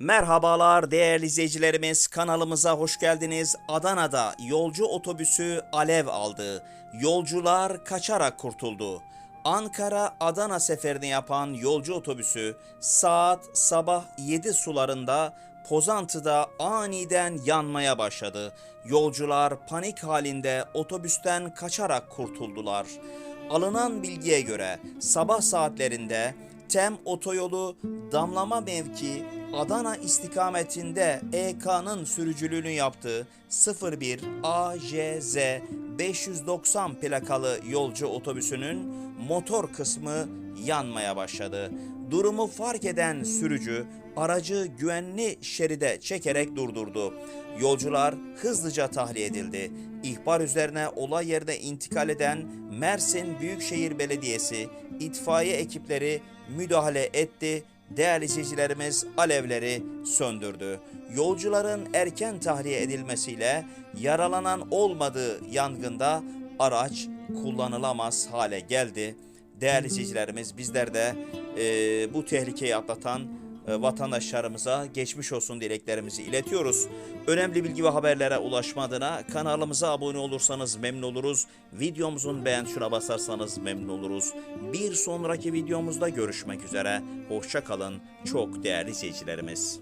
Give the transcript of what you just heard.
Merhabalar değerli izleyicilerimiz kanalımıza hoş geldiniz. Adana'da yolcu otobüsü alev aldı. Yolcular kaçarak kurtuldu. Ankara Adana seferini yapan yolcu otobüsü saat sabah 7 sularında Pozantı'da aniden yanmaya başladı. Yolcular panik halinde otobüsten kaçarak kurtuldular. Alınan bilgiye göre sabah saatlerinde Tem otoyolu damlama mevki Adana istikametinde EK'nın sürücülüğünü yaptığı 01 AJZ 590 plakalı yolcu otobüsünün motor kısmı yanmaya başladı. Durumu fark eden sürücü aracı güvenli şeride çekerek durdurdu. Yolcular hızlıca tahliye edildi. İhbar üzerine olay yerine intikal eden Mersin Büyükşehir Belediyesi itfaiye ekipleri müdahale etti. Değerli izleyicilerimiz alevleri söndürdü. Yolcuların erken tahliye edilmesiyle yaralanan olmadığı yangında araç kullanılamaz hale geldi. Değerli izleyicilerimiz bizler de e, bu tehlikeyi atlatan e, vatandaşlarımıza geçmiş olsun dileklerimizi iletiyoruz. Önemli bilgi ve haberlere ulaşma adına kanalımıza abone olursanız memnun oluruz. Videomuzun beğen tuşuna basarsanız memnun oluruz. Bir sonraki videomuzda görüşmek üzere. Hoşça kalın çok değerli izleyicilerimiz.